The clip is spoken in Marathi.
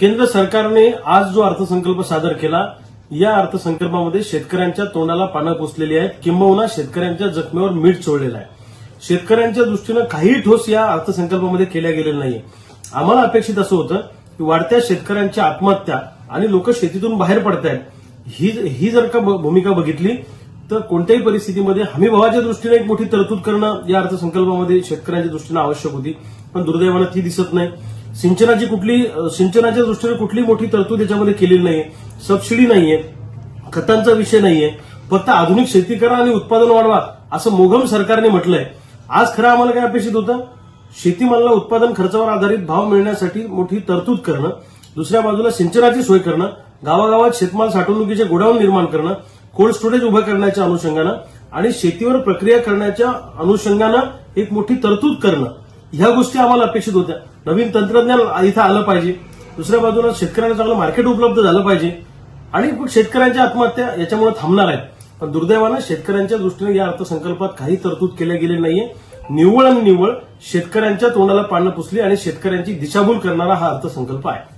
केंद्र सरकारने आज जो अर्थसंकल्प सादर केला या अर्थसंकल्पामध्ये शेतकऱ्यांच्या तोंडाला पानं पुसलेली आहेत. किंबहुना शेतकऱ्यांच्या जखमेवर मीठ चोळलेलं आहे. शेतकऱ्यांच्या दृष्टीनं काही ठोस या अर्थसंकल्पामध्ये केल्या गेलेलं नाहीये. आम्हाला अपेक्षित असं होतं की वाढत्या शेतकऱ्यांच्या आत्महत्या आणि लोक शेतीतून बाहेर पडतायत ही ही जर का भूमिका बघितली तर कोणत्याही परिस्थितीमध्ये हमीभावाच्या दृष्टीने एक मोठी तरतूद करणं या अर्थसंकल्पामध्ये शेतकऱ्यांच्या दृष्टीनं आवश्यक होती. पण दुर्दैवानं ती दिसत नाही. सिंचनाची कुठली सिंचनाच्या दृष्टीने कुठली मोठी तरतूद याच्यामध्ये केलेली नाहीये. सबसिडी नाहीये. खतांचा विषय नाहीये. फक्त आधुनिक शेती करा आणि उत्पादन वाढवा असं मोघम सरकारने म्हटलंय. आज खरं आम्हाला काय अपेक्षित होतं? शेतीमालाला उत्पादन खर्चावर आधारित भाव मिळण्यासाठी मोठी तरतूद करणं दुसऱ्या बाजूला सिंचनाची सोय करणं गावागावात शेतमाल साठवणुकीचे गोडाऊन निर्माण करणं कोल्ड स्टोरेज उभं करण्याच्या अनुषंगानं आणि शेतीवर प्रक्रिया करण्याच्या अनुषंगानं एक मोठी तरतूद करणं ह्या गोष्टी आम्हाला अपेक्षित होत्या. नवीन तंत्रज्ञान इथं आलं पाहिजे. दुसऱ्या बाजूला शेतकऱ्यांना चांगलं मार्केट उपलब्ध झालं पाहिजे. आणि शेतकऱ्यांच्या आत्महत्या याच्यामुळे थांबणार आहेत. पण दुर्दैवानं शेतकऱ्यांच्या दृष्टीने या अर्थसंकल्पात काही तरतूद केल्या गेली नाहीये. निव्वळ आणि निव्वळ शेतकऱ्यांच्या तोंडाला पानं पुसली आणि शेतकऱ्यांची दिशाभूल करणारा हा अर्थसंकल्प आहे.